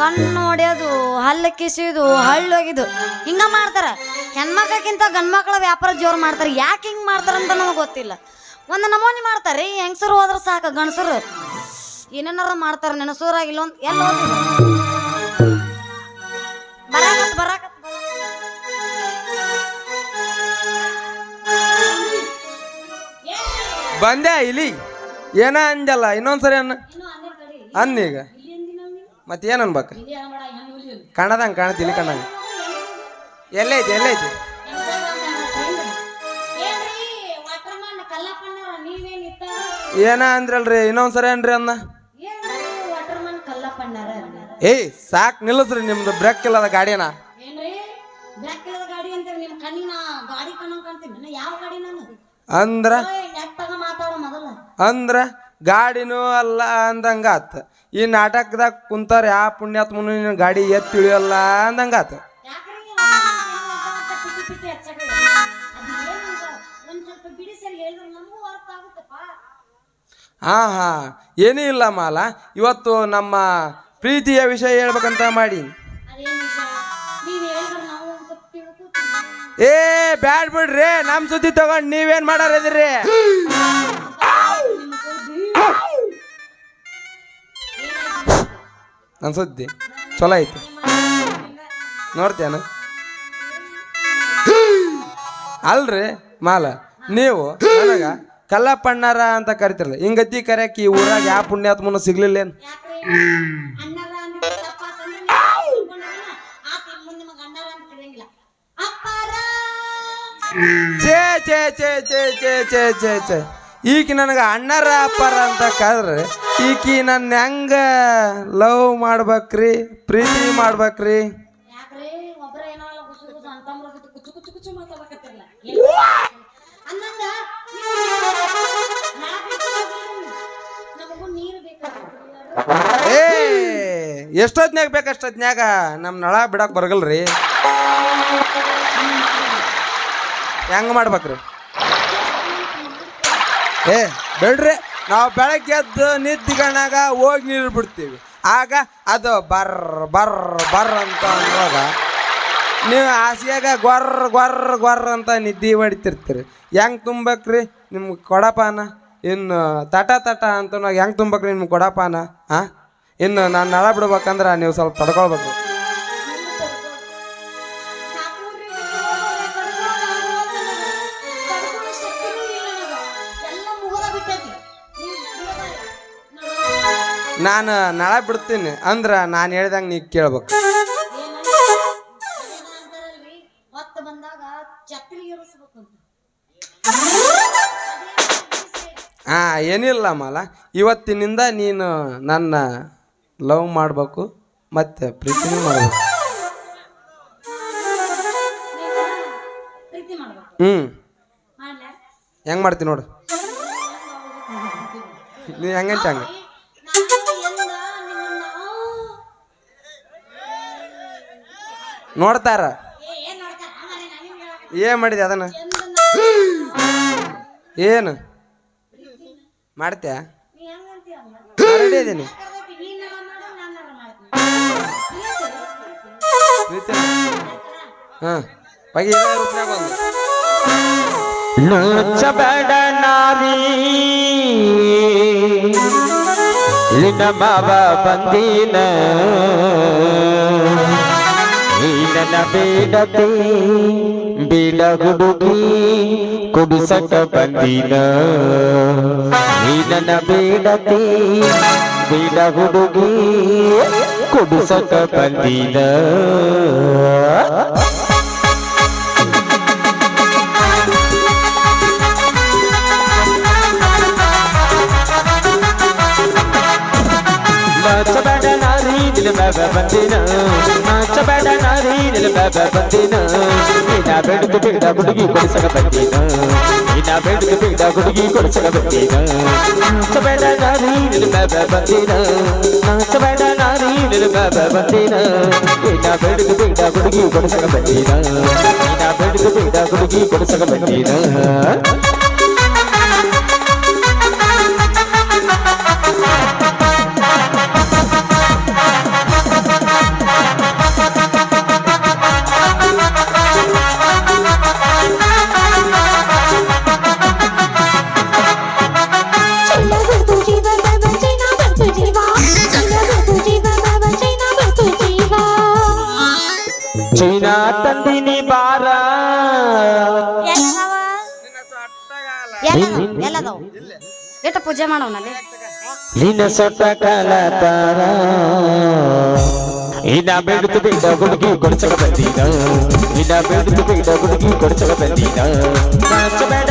ಕಣ್ಣು ಹೊಡೆಯೋದು ಹಲ್ಲು ಕಿಸಿಯೋದು ಹಳ್ಳು ಒಗಿದು. ಹಿಂಗ ಮಾಡ್ತಾರ. ಹೆಣ್ಮಕ್ಳಕ್ಕಿಂತ ಗಂಡ್ಮಕ್ಳ ವ್ಯಾಪಾರ ಜೋರು ಮಾಡ್ತಾರೆ. ಯಾಕೆ ಹಿಂಗೆ ಮಾಡ್ತಾರೆ ಅಂತ ನಮಗೆ ಗೊತ್ತಿಲ್ಲ. ಒಂದು ನಮೂನಿ ಮಾಡ್ತಾರೆ ಹೆಂಗಸರು ಹೋದ್ರೆ ಸಾಕು ಗಂಡಸರು. ಏನೇನಾರ ಮಾಡ್ತಾರೆ ನೆನಸೂರಾಗಿಲ್ಲ ಅಂತ ಎಲ್ಲ ಬರಾಕತ್ ಬರಾಕತ್ ಬಂದೆ ಇಲ್ಲಿ ಏನ ಅಂದಲ್ಲ ಇನ್ನೊಂದ್ಸರಿ ಅನ್ನ. ಅನ್ನೀಗ ಮತ್ತೇನು ಅನ್ಬೇಕು? ಕಾಣದಂಗೆ ಕಾಣತಿ ಎಲ್ಲ ಐತಿ ಎಲ್ಲೈತಿ ಎಲ್ಲೈತಿ? ಏನ ಅಂದ್ರಲ್ರಿ, ಇನ್ನೊಂದ್ಸರಿ ಏನ್ರಿ ಅನ್ನ? ಏಯ್, ಸಾಕ್ ನಿಲ್ಲಿಸ್ರಿ ನಿಮ್ದು ಬ್ರೇಕ್ ಇಲ್ಲದ ಗಾಡಿನ. ಅಂದ್ರ? ಅಂದ್ರ ಗಾಡಿನೂ ಅಲ್ಲ ಅಂದಂಗ ಆತ ಈ ನಾಟಕದಾಗ ಕುಂತಾರ ಯಾ ಪುಣ್ಯಾತ್ಮನು ನಿನ್ನ ಗಾಡಿ ಎತ್ ತಿಳಿಯಲ್ಲ ಅಂದಂಗಾತ. ಹಾ ಹಾ. ಏನೂ ಇಲ್ಲ ಮಾಲ. ಇವತ್ತು ನಮ್ಮ ಪ್ರೀತಿಯ ವಿಷಯ ಹೇಳ್ಬೇಕಂತ ಮಾಡಿ. ಏ, ಬ್ಯಾಡ್ ಬಿಡ್ರಿ. ನಮ್ಮ ಸುದ್ದಿ ತಗೊಂಡು ನೀವೇನ್ ಮಾಡಾರಿದ್ರಿ ನನ್ ಸುದ್ದಿ ಚಲೋ ಐತಿ. ನೋಡ್ತೇನ? ಅಲ್ರಿ ಮಾಲ, ನೀವು ನನಗ ಕಲ್ಲಪ್ಪಣ್ಣಾರ ಅಂತ ಕರಿತಿರಲ್ಲ, ಹಿಂಗತಿ ಕರೆಯಕ್ಕೆ ಈ ಊರಾಗ ಯಾವ ಪುಣ್ಯಾತ್ಮನ ಸಿಗ್ಲಿಲ್ಲೇನು ಚೇ ಚೇ ಚೇ ಚೇ ಚೇ ಚೇ ಚೇ ಛೇ, ಈಕಿ ನನಗೆ ಅಣ್ಣರ ಅಪ್ಪರ ಅಂತ ಕರೆದ್ರೆ ಈಕಿ ನನ್ನ ಹೆಂಗ ಲವ್ ಮಾಡ್ಬೇಕ್ರಿ ಪ್ರೀತಿ ಮಾಡ್ಬೇಕ್ರಿ? ಯಾಕ್ರಿ? ಒಬ್ರ ಏನೋ ಗುಸು ಗುಸು ಅಂತಂಬ್ರ ಜೊತೆ ಕುಚು ಕುಚು ಕುಚು ಮಾತಾಡಕತ್ತಿರಲ್ಲ ಅಂದಂಗ ನಮಗೂ ನೀರು ಬೇಕಾಗ್ತದೆ. ಏ ಎಷ್ಟೊತ್ನ್ಯಾಗ ಬೇಕಷ್ಟೊತ್ನ್ಯಾಗ ನಮ್ಮ ನಳ ಬಿಡಕ್ಕೆ ಬರಗಲ್ರಿ. ಹೆಂಗ್ ಮಾಡ್ಬೇಕ್ರಿ? ಏ ಬೇಡ್ರಿ. ನಾವು ಬೆಳಗ್ಗೆ ಎದ್ದು ನಿದ್ದಿಗಣಾಗ ಹೋಗಿ ನೀರು ಬಿಡ್ತೀವಿ. ಆಗ ಅದು ಬರ್ ಬರ್ ಬರ್ ಅಂತ ಅನ್ನುವಾಗ ನೀವು ಹಾಸಿಗೆಗ ಗೊರ್ರ ಗೊರ್ರ ಗೊರ್ರ ಅಂತ ನಿದ್ದೆ ಹೊಡಿತಿರ್ತೀರಿ. ಹೆಂಗೆ ತುಂಬಕ್ರಿ ನಿಮ್ಗೆ ಕೊಡಪಾನ? ಇನ್ನು ತಟ ತಟ ಅಂತ ಹೆಂಗೆ ತುಂಬಕ್ರಿ ನಿಮ್ಗೆ ಕೊಡಪಾನ? ಹಾಂ ಇನ್ನು ನಾನು ನಳ ಬಿಡ್ಬೇಕಂದ್ರೆ ನೀವು ಸ್ವಲ್ಪ ತಡ್ಕೊಳ್ಬೇಕು. ನಾನು ನಳ ಬಿಡ್ತೀನಿ ಅಂದ್ರ ನಾನು ಹೇಳ್ದಂಗೆ ನೀ ಕೇಳ್ಬೇಕು. ಹಾ ಏನಿಲ್ಲ ಮಾಲ. ಇವತ್ತಿನಿಂದ ನೀನು ನನ್ನ ಲವ್ ಮಾಡಬೇಕು ಮತ್ತೆ ಪ್ರೀತಿನೂ ಮಾಡಬೇಕು. ಪ್ರೀತಿ ಮಾಡ್ಬೇಕು ಹ್ಞೂ ಹೆಂಗೆ ಮಾಡ್ತೀನಿ ನೋಡು. ನೀ ಹೆಂಗಂತ ಹಂಗೆ? ನೋಡ್ತಾರ? ಏನು ಮಾಡಿದೆ ಅದನ್ನ? ಏನು? ಮಾಡ್ತೀಯ? ಮಾಡಿದ್ದೀನಿ ಹಾಂ. ರೂಪಾಯಿ ಬಾಬಾ ಬಂದೀನ. ನನ್ನ ಬೇಡತೆ ಬೇಡ ಹುಡುಗಿ ಕುಡಿಸಕ ಬಂದಿನ. ನೀ ನನ್ನ ಬೇಡತೆ ಬೇಡ ಹುಡುಗಿ ಕುಡಿಸಕ ಬಂದಿನ. ನಾಚಬೇಡ ನಾರಿ ನಿಲ್ ಬಾಬ ಬಂದಿನ. ನಾಚಬೇಡ ನಾರಿ ನಿಲ್ ಬಾಬ ಬಂದಿನ? ನಿನ್ನ ಬೆಳೆದು ಬೇಡ ಹುಡುಗಿ ಕೊಡಿಸಕ ಬಂದಿನ? ನೀನ ಬೆಳೆದು ಬೇಡ ಕೊಡಿಸಕ ಬಂದಿನ? ನಾರಿ ನಿಲ್ ಬಾಬ ಬಂದಿನ? ನಾಚಬೇಡ ನಾರಿ ನಿಲ್ ಬಾಬ ಬಂದಿನ? ನಿನ್ನ ಬೆಳೆದು ಬೇಡ ಹುಡುಗಿ ಕೊಡಿಸಕ ಬಂದಿನ? ನೀನ ಬೆಳೆದು ಬೇಡ ಚೀನಾ ತಂದಿನಿ ಬಾರ ಎಟ ಪೂಜೆ ಮಾಡೋಣ ನಿನ್ನ ಸೊಟ್ಟ ಕಾಲ ತಾರ ಇನ್ನ ಬೆಳೆದು ಬೇಡ ಹುಡುಗಿ ಕೊಡ್ಸಕ ಬಂದಿನ ಇನ್ನ ಬೆಳೆದು ಬೇಡ ಹುಡುಗಿ ಕೊಡ್ಸಕ ಬಂದಿನ ಬೇಡ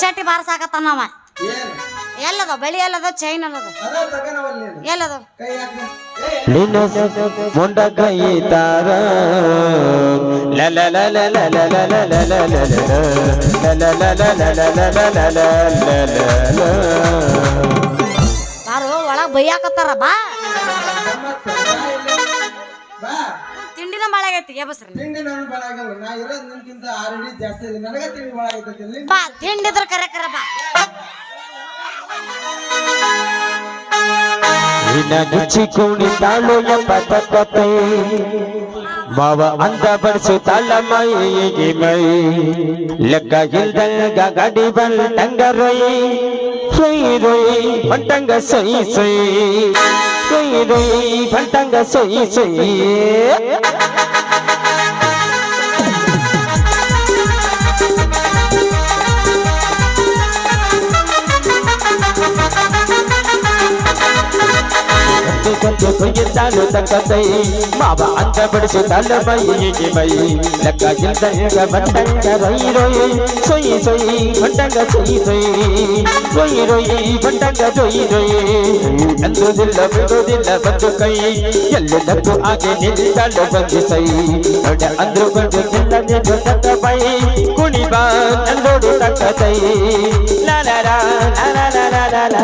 ಶೆಟ್ಟಿ ಬಾರಸಾಕತ್ತಾನವ ಎಲ್ಲದ ಬೆಳಿ ಎಲ್ಲದ ಚೈನ್ ಅಲ್ಲದ ಎಲ್ಲದ ನಿನ್ನ ಮುಂಡ ಕೈತಾರ ಲಲ ಲಲ ಲಲ ಲಲ ಲಲ ಲಲ ಬಾರು ಒಳಗೆ ಬೈಯಾಕತ್ತಾರ ಬಾ ತಿಗೆ ಬಸ್ರಿ ತಿಂಡಿ ನಾನು ಬಲ ಆಗಲ್ಲ ನಾ ಇರೋದು ನಿನ್ಕಿಂತ ಆರು ಜಾಸ್ತಿ ಇದೆ ನನಗೆ ತಿಂಡಿ ಬಲ ಬಾ ತಿಂಡಿದ್ರ ಕರೆ ಕರೆ ಬಾ. ಗುಚ್ಚಿಕೊಂಡಿದ್ದಾಳು ಎಂಬ ತಕ್ಕತೆ ಮಾವ ಅಂದ ಬಡಿಸುತ್ತಾಳ ಮೈ. ಲೆಕ್ಕ ಇಲ್ದಂಗ ಗಡಿ ಬಂದಂಗ ರೊಯ್ ಸೈ ರೊಯ್ ಬಂಟಂಗ ಸೈ ಸೈ. ರೊಯ್ ರೊಯ್ ಬಂಟಂಗ ಸೈ ಸೈ. ನಾನು ತಕ್ಕೈ ಮಾವ ಅಂತ ಬಡಿಸು ತಲೆ ಮೈ ಮೈ. ಲೆಕ್ಕ ಇಲ್ದಂಗ ಬಂದಂಗ ರೊಯ್ ರೊಯ್. ಸೊಯ್ ಸೊಯ್ ಬಂದಂಗ ಸೊಯ್ ಸೊಯ್. ರೊಯ್ ರೊಯ್ ಬಂದಂಗ ಜೊಯ್ ರೊಯ್. ನಂದುದಿಲ್ಲ ಬಿಡುವುದಿಲ್ಲ ಬಂದು ಕೈ. ಎಲ್ಲದಕ್ಕೂ ಆಗಿ ನಿಂತಲು ಬಂದು ಸೈ. ದೊಡ್ಡ ಅಂದ್ರು ಬಂದು ನಿಲ್ಲದೆ ದೊಡ್ಡ ಬೈ. ಕುಣಿ ಬಾ ತಕ್ಕ ಸೈ ಲಾಲಾರ ಲಾಲಾರ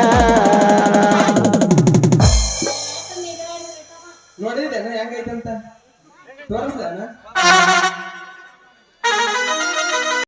ನೋಡಿದೇನ ಹೆಂಗೈತಂತ? ತೋರಿಸ್ದಾನ?